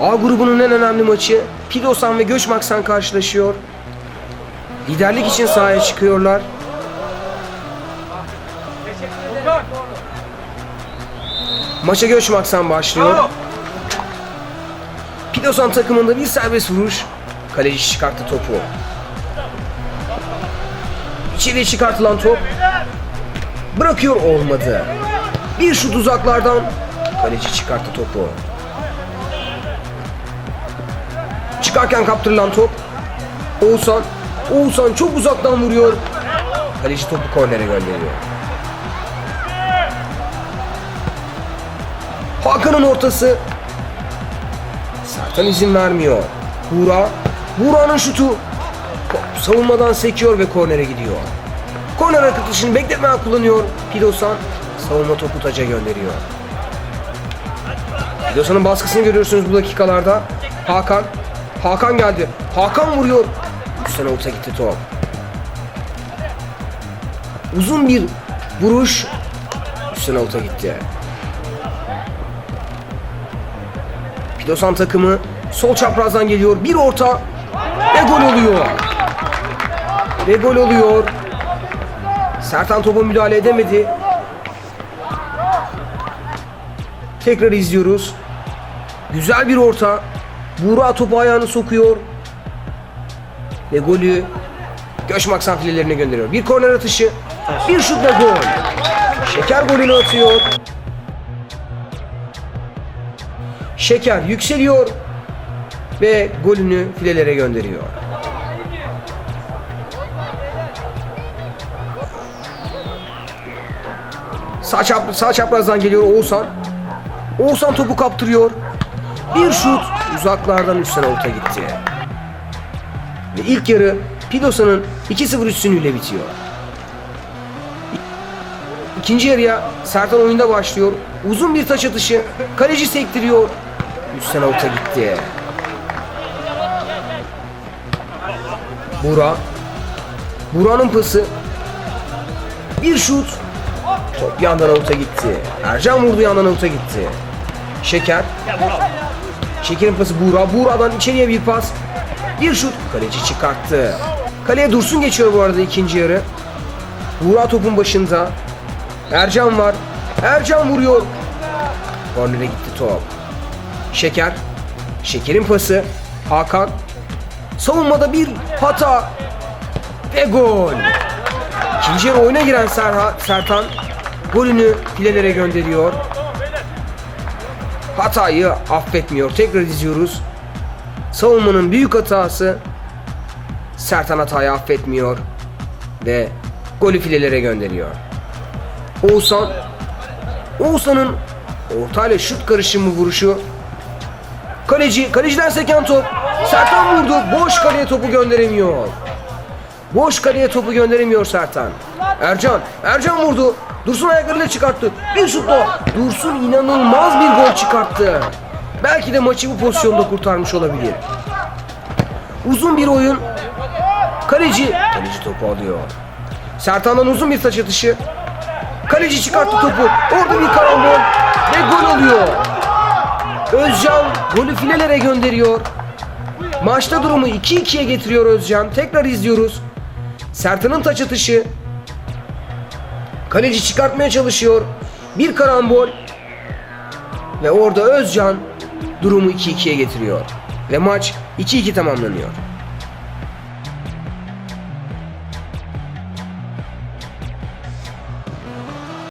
A grubunun en önemli maçı Pidosan ve Göçmaksan karşılaşıyor. Liderlik için sahaya çıkıyorlar. Maça Göçmaksan başlıyor. Pidosan takımında bir serbest vuruş. Kaleci çıkarttı topu. İçeriye çıkartılan top bırakıyor olmadı. Bir şut uzaklardan kaleci çıkarttı topu. Çıkarken kaptırılan top Oğuzhan Oğuzhan çok uzaktan vuruyor. Kaleci topu kornere gönderiyor. Hakan'ın ortası Sertan izin vermiyor. Buğra Buğra'nın şutu savunmadan sekiyor ve kornere gidiyor. Korner akıtışını bekletmeden kullanıyor. Pidosan savunma topu taca gönderiyor. Pidosan'ın baskısını görüyorsunuz bu dakikalarda. Hakan. Hakan geldi. Hakan vuruyor. Üstten avuta gitti top. Uzun bir vuruş. Üstten avuta gitti. Pidosan takımı sol çaprazdan geliyor. Bir orta ve gol oluyor. Ve gol oluyor. Sertan topa müdahale edemedi. Tekrar izliyoruz. Güzel bir orta. Buğra topu ayağını sokuyor. Ve golü Göçmak sanfilelerine gönderiyor. Bir korner atışı. Bir şut ve gol. Şeker golünü atıyor. Şeker yükseliyor. Ve golünü filelere gönderiyor. Sağ, çap, sağ çaprazdan geliyor Oğuzhan. Oğuzhan topu kaptırıyor. Bir şut uzaklardan üstten avuta gitti. Ve ilk yarı Pidosa'nın 2-0 üstünlüğüyle bitiyor. İkinci yarıya Sertan oyunda başlıyor. Uzun bir taç atışı. Kaleci sektiriyor. Üstten avuta gitti. Bura. Bura'nın pası. Bir şut. Top yandan avuta gitti. Ercan vurdu yandan avuta gitti. Şeker. Şeker'in pası Buğra. Buğra'dan içeriye bir pas. Bir şut. Kaleci çıkarttı. Kaleye Dursun geçiyor bu arada ikinci yarı. Buğra topun başında. Ercan var. Ercan vuruyor. Kornere gitti top. Şeker. Şeker'in pası. Hakan. Savunmada bir hata. Ve gol. İkinci yarı oyuna giren Serha, Sertan golünü filelere gönderiyor. Hatayı affetmiyor. Tekrar izliyoruz. Savunmanın büyük hatası Sertan hatayı affetmiyor ve golü filelere gönderiyor. Oğuzhan Oğuzhan'ın ortayla şut karışımı vuruşu Kaleci, kaleciden seken top Sertan vurdu, boş kaleye topu gönderemiyor Boş kaleye topu gönderemiyor Sertan Ercan, Ercan vurdu Dursun ayaklarıyla çıkarttı. Bir şutla Dursun inanılmaz bir gol çıkarttı. Belki de maçı bu pozisyonda kurtarmış olabilir. Uzun bir oyun. Kaleci. Kaleci topu alıyor. Sertan'dan uzun bir taç atışı. Kaleci çıkarttı topu. Orada bir karambol Ve gol oluyor. Özcan golü filelere gönderiyor. Maçta durumu 2-2'ye getiriyor Özcan. Tekrar izliyoruz. Sertan'ın taç atışı Kaleci çıkartmaya çalışıyor. Bir karambol. Ve orada Özcan durumu 2-2'ye getiriyor. Ve maç 2-2 tamamlanıyor